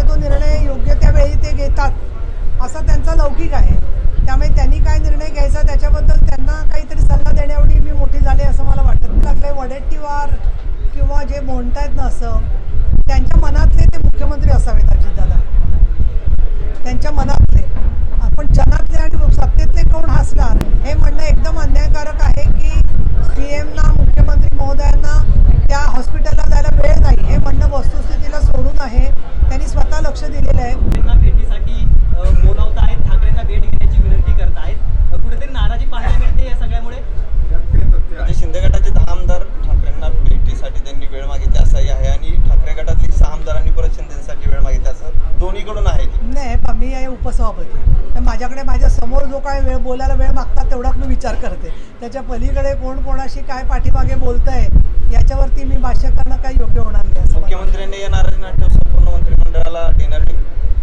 योग्य तो निर्णय योग्य त्यावेळी ते घेतात. असा त्यांचा लौकिक आहे. त्यामुळे त्यांनी काय निर्णय घ्यायचा त्याच्याबद्दल त्यांना काहीतरी सल्ला देण्याएवढी मी मोठी झाले असं मला वाटत लागले वडेट्टीवार किंवा जे म्हणतायत ना असं त्यांच्या मनातले ते मुख्यमंत्री असावेत अजितदादा. त्यांच्या मनात बोलायला वेळ मागतात तेवढाच मी विचार करते. त्याच्या पलीकडे कोण कोणाशी काय पाठीमागे बोलतंय याच्यावरती मी भाष्य करणं काही योग्य होणार नाही असं. मुख्यमंत्र्यांनी या नाराजी नाट्य संपूर्ण मंत्रिमंडळाला डिनर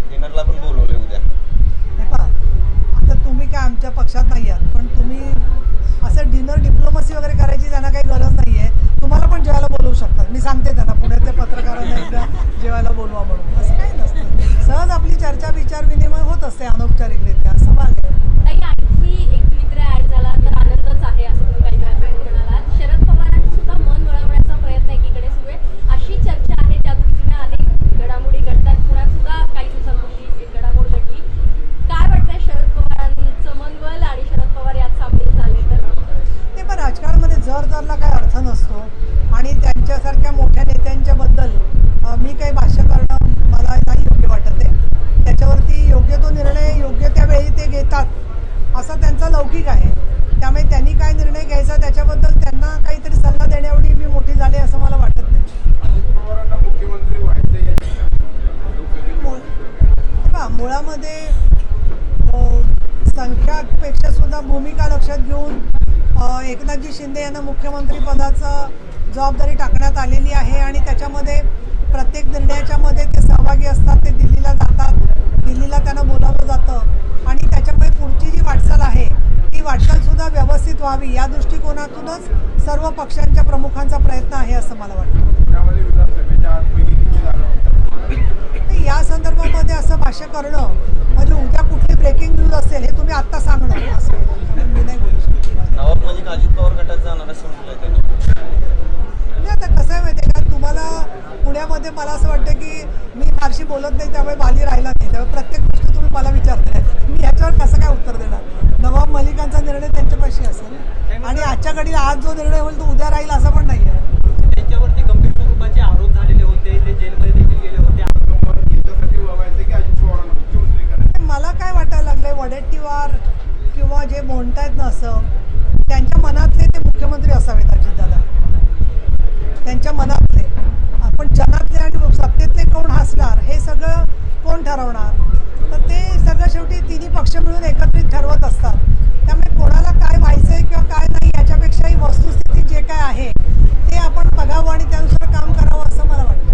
डिनरला पण बोलवले उद्या. हे आता तुम्ही काय आमच्या पक्षात नाही आहात पण तुम्ही असं डिनर डिप्लोमसी वगैरे करायची त्यांना काही गरज नाही आहे तुम्हाला पण जेवायला बोलवू शकतात. मी सांगते त्यांना पुण्यातल्या पत्रकारांना एकदा जेवायला बोलवा म्हणून. असं काही नसतं. सहज आपली चर्चा विचार विनिमय होत असते अनौपचारिकरित्या. संख्यापेक्षा सुद्धा भूमिका लक्षात घेऊन एकनाथजी शिंदे यांना मुख्यमंत्री पदाचं जबाबदारी टाकण्यात आलेली आहे आणि त्याच्यामध्ये प्रत्येक निर्णयाच्यामध्ये ते सहभागी असतात ते दिल्लीला जातात. दिल्लीला त्यांना बोलावलं जातं. आणि त्याच्यामुळे पुढची जी वाटचाल आहे ती वाटचालसुद्धा व्यवस्थित व्हावी. या दृष्टिकोनातूनच सर्व पक्षांच्या प्रमुखांचा प्रयत्न आहे असं मला वाटतं. आत या संदर्भामध्ये असं भाष्य करणं म्हणजे उद्या कुठली ब्रेकिंग न्यूज असेल हे तुम्ही आत्ता सांगणं असं मी नाही बोलू शकत नवाब मलिक अजित पवार गटात जाणार असं त्यांनी. नाही आता कसं आहे माहिती आहे का? तुम्हाला पुण्यामध्ये मला असं वाटतं की मी फारशी बोलत नाही त्यामुळे बाली राहिला नाही. त्यामुळे प्रत्येक गोष्ट तुम्ही मला विचारताय. मी ह्याच्यावर कसं काय उत्तर देणार? नवाब मलिकांचा निर्णय त्यांच्यापाशी असेल आणि आजच्या घडीला आज जो निर्णय होईल तो उद्या राहील असं पण नाही आहे त्यांच्यावरती गंभीर स्वरूपाचे आरोप मुख्यमंत्री असावेत अजितदादा त्यांच्या मनातले आपण जनातले आणि सत्तेतले कोण हसणार हे सगळं कोण ठरवणार? तर ते सगळं शेवटी तिन्ही पक्ष मिळून एकत्रित ठरवत असतात. त्यामुळे कोणाला काय व्हायचं आहे किंवा काय नाही याच्यापेक्षाही वस्तुस्थिती जे काय आहे ते आपण बघावं आणि त्यानुसार काम करावं असं मला वाटतं.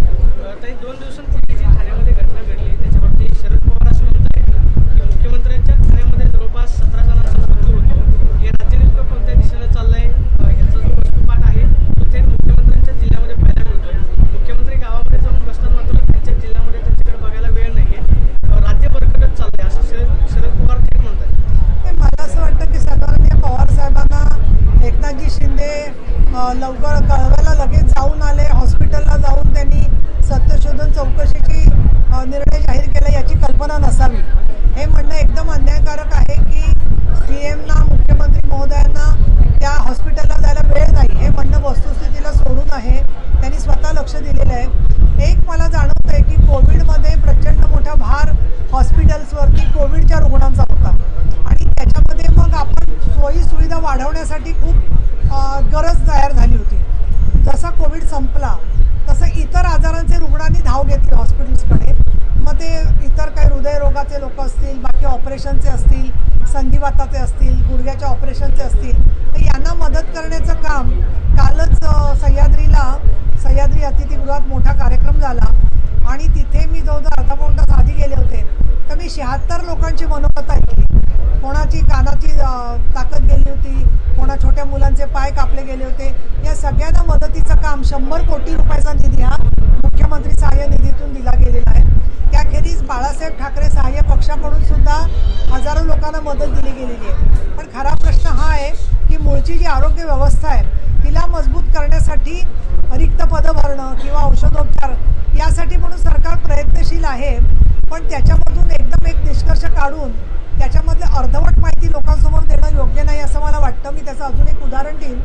दोन दिवसांपूर्वी जी ठाण्यामध्ये घटना घडली त्याच्या शरद पवार असं म्हणत आहेत की मुख्यमंत्र्यांच्या ठाण्यामध्ये जवळपास सतरा जणांचा मृत्यू होतो हे राज्य नेमकं कोणत्या दिशेनं चाललंय अं, ह्याचा जो वस्तुपाठ आहे तो थेट मुख्यमंत्र्यांच्या जिल्ह्यामध्ये पाहायला मिळतो मुख्यमंत्री गावामध्ये जाऊन बसतात मात्र त्यांच्या जिल्ह्यामध्ये त्यांच्याकडे बघायला वेळ नाहीये अं, राज्य बरकटत चाललंय असं शरद शरद पवार थेट म्हणतात ते मला असं वाटतं की सन्माननीय पवार साहेबांना एकनाथजी शिंदे अ, लवकर कळवायला लगेच जाऊन आले. हॉस्पिटलला जाऊन त्यांनी सत्यशोधन चौकशीची निर्णय जाहीर केला याची कल्पना नसावी. हे म्हणणं एकदम अन्यायकारक आहे की सी एमना मुख्यमंत्री महोदयांना त्या हॉस्पिटलला जायला वेळ नाही. हे म्हणणं वस्तुस्थितीला सोडून आहे त्यांनी स्वतः लक्ष दिलेलं आहे एक मला जाणवतं आहे की कोविडमध्ये प्रचंड मोठा भार हॉस्पिटल्सवरती कोविडच्या रुग्णांचा होता आणि त्याच्यामध्ये मग आपण सोयी सुविधा वाढवण्यासाठी खूप अ, गरज तयार झाली होती जसा कोविड संपला तसं इतर आजारांचे रुग्णांनी धाव घेतली हॉस्पिटल्सकडे. मग ते इतर काही हृदयरोगाचे लोक असतील बाकी ऑपरेशनचे असतील संधिवाताचे असतील गुडघ्याच्या ऑपरेशनचे असतील तर यांना मदत करण्याचं काम कालच सह्याद्रीला सह्याद्री अतिथीगृहात मोठा कार्यक्रम झाला. आणि तिथे मी जवळजवळ अर्धा पाऊण तास आधी गेले होते. तर मी शहात्तर लोकांची मनोकथा ऐकली. कोणाची कानाची ताकद गेली होती कोणा छोट्या मुलांचे पाय कापले गेले होते. या सगळ्यांना मदतीचं काम शंभर कोटी रुपयाचा निधी हा मुख्यमंत्री सहाय्य निधीतून दिला गेलेला आहे. त्याखेरीज बाळासाहेब ठाकरे सहाय्य पक्षाकडून सुद्धा हजारो लोकांना मदत दिली गेलेली आहे. पण खरा प्रश्न हा आहे की मूळची जी आरोग्य व्यवस्था आहे तिला मजबूत करण्यासाठी रिक्त पदं भरणं किंवा औषधोपचार यासाठी म्हणून सरकार प्रयत्नशील आहे. पण त्याच्यामधून एकदम एक निष्कर्ष काढून त्याच्यामधलं अर्धवट माहिती लोकांसमोर देणं योग्य नाही असं मला वाटतं. मी त्याचं अजून एक उदाहरण देईन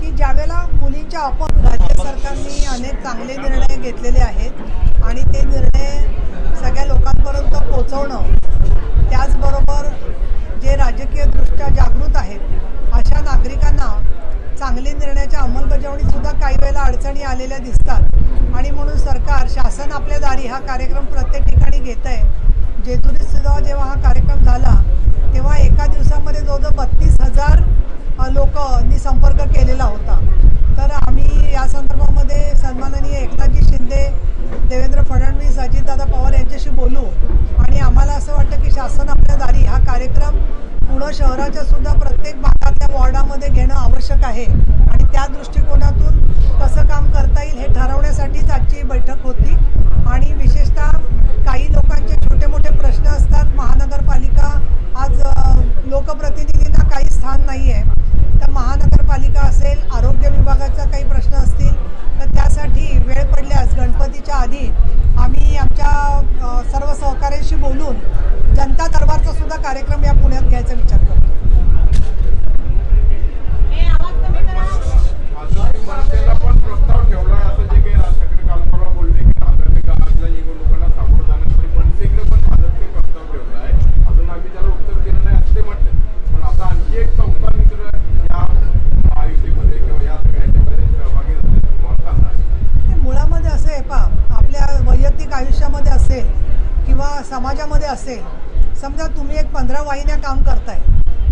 की ज्यावेळेला मुलींच्या आपण राज्य सरकारने अनेक चांगले निर्णय घेतलेले आहेत आणि ते निर्णय सगळ्या लोकांपर्यंत पोचवणं त्याचबरोबर जे राजकीयदृष्ट्या जागृत आहेत अशा नागरिकांना चांगले निर्णयाच्या अंमलबजावणीतसुद्धा काही वेळेला अडचणी आलेल्या दिसतात. आणि म्हणून सरकार शासन आपल्या दारी हा कार्यक्रम प्रत्येक ठिकाणी घेत आहे जेजुरी सुद्धा जेव्हा हा कार्यक्रम झाला तेव्हा एका दिवसामध्ये जवळजवळ बत्तीस हजार लोकांनी संपर्क केलेला होता. तर आम्ही या संदर्भामध्ये सन्माननीय एकनाथजी शिंदे देवेंद्र फडणवीस अजितदादा पवार यांच्याशी बोलू आणि आम्हाला असं वाटतं की शासन आपल्या दारी हा कार्यक्रम पुणे शहराच्या सुद्धा प्रत्येक भागातल्या वॉर्डामध्ये घेणं आवश्यक आहे आणि त्या दृष्टिकोनातून कसं काम करता येईल हे ठरवण्यासाठीच आजची बैठक होती आणि विशेषतः काही लोकांचे छोटे मोठे प्रश्न असतात महानगरपालिका आज अ, लोकप्रतिनिधींना काही स्थान नाही आहे तर महानगरपालिका असेल आरोग्य विभागाचा काही प्रश्न असतील तर त्यासाठी वेळ पडल्यास गणपतीच्या आधी आम्ही आमच्या अ, सर्व सहकाऱ्यांशी बोलून जनता दरबारचा सुद्धा कार्यक्रम या पुण्यात घ्यायचा विचार करतो अजून मनसेला पण प्रस्ताव ठेवला असं जे काही राज ठाकरे काल परवा बोलले की आगामी काळातल्या निवडणुकांना सामोरं जाण्यासाठी मनसेकडे पण भाजपने प्रस्ताव ठेवला आहे अजून आम्ही त्याला उत्तर दिलं नाही असे म्हटले पण आता आणखी एक चौथा मित्र या महायुतीमध्ये किंवा या सगळ्याच्यामध्ये सहभागी झाले तुम्हाला सांगा ते मुळामध्ये असं आहे पा आपल्या वैयक्तिक आयुष्यामध्ये असेल किंवा समाजामध्ये असेल समजा पंधरा वाहिन्या काम करताय.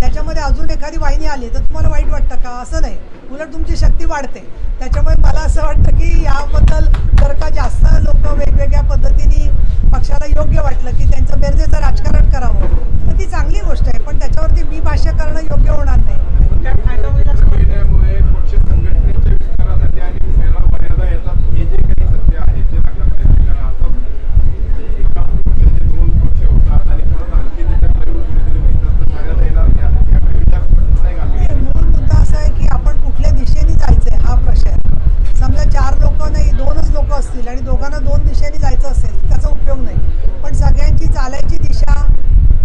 त्याच्यामध्ये अजून एखादी वाहिनी आली तर तुम्हाला वाईट वाटतं का? असं नाही. उलट तुमची शक्ती वाढते. त्याच्यामुळे मला असं वाटतं की याबद्दल जर का जास्त लोक वेगवेगळ्या पद्धतीने पक्षाला योग्य वाटलं की त्यांचं बेरजेचं राजकारण करावं तर ती चांगली गोष्ट आहे. पण त्याच्यावरती मी भाष्य करणं योग्य होणार नाही त्यात फायदा होईल असं वाटतं. महिन्यामुळे पक्ष संघटनेच्या विस्तारासाठी आणि याला मर्यादा येतात हे जे काही सत्य आहे ते नाकारता येते कारण आता एका पक्षाचे दोन पक्ष होतात आणि परत आणखी त्याच्यात नवीन कुणीतरी मिळतात तर मर्यादा येणार नाही याकडे विचार नाही घालला नाही, मूळ मुद्दा असा आहे की आपण कुठल्या दिशेने जायचंय हा प्रश्न आहे समजा चार लोक नाही दोनच लोक असतील आणि दोघांना दोन दिशेने जायचं असेल त्याचा उपयोग नाही पण सगळ्यांची चालायची दिशा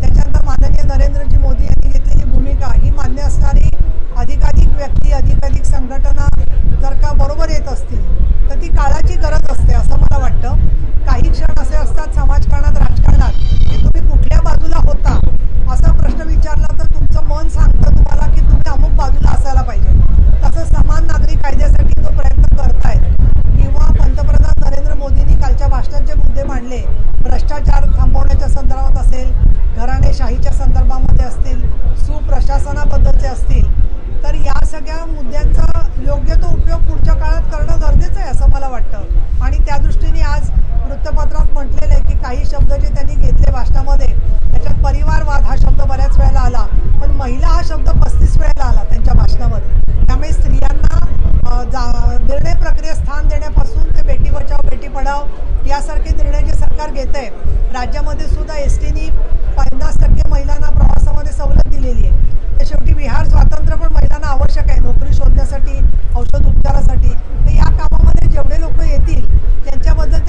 त्याच्यानंतर माननीय नरेंद्रजी मोदी यांनी घेतलेली भूमिका ही मान्य असणारी अधिकाधिक व्यक्ती अधिकाधिक संघटना जर समोर येत असतील तर ती काळाची गरज असते असं मला वाटतं काही क्षण असे असतात समाजकारणात राजकारणात की तुम्ही कुठल्या बाजूला होता असा प्रश्न विचारला तर तुमचं मन सांगतं तुम्हाला की तुम्ही अमुक बाजूला असायला पाहिजे तसं समान नागरी कायद्यासाठी जो प्रयत्न करतायत किंवा पंतप्रधान नरेंद्र मोदींनी कालच्या भाषणात जे मुद्दे मांडले भ्रष्टाचार थांबवण्याच्या संदर्भात असेल घराणेशाहीच्या संदर्भामध्ये असतील सुप्रशासनाबद्दलचे असतील तर या सगळ्या मुद्द्यांचा योग्य तो उपयोग पुढच्या काळात करणं गरजेचं आहे असं मला वाटतं आणि त्या दृष्टीने आज वृत्तपत्रात म्हटलेलं आहे की काही शब्द जे त्यांनी घेतले भाषणामध्ये त्याच्यात परिवारवाद हा शब्द बऱ्याच वेळेला आला पण महिला हा शब्द पस्तीस वेळेला आला त्यांच्या भाषणामध्ये त्यामुळे स्त्रियांना अ, जा निर्णय प्रक्रियेत स्थान देण्यापासून ते बेटी बचाव बेटी पढाव यासारखे निर्णय जे सरकार घेत आहे राज्यामध्ये सुद्धा एस टीनी पन्नास टक्के महिलांना प्रवासामध्ये सवलत दिलेली आहे. तर शेवटी विहार स्वातंत्र्य पण महिलांना आवश्यक आहे नोकरी शोधण्यासाठी औषध उपचारासाठी. तर या कामामध्ये जेवढे लोक येतील त्यांच्याबद्दल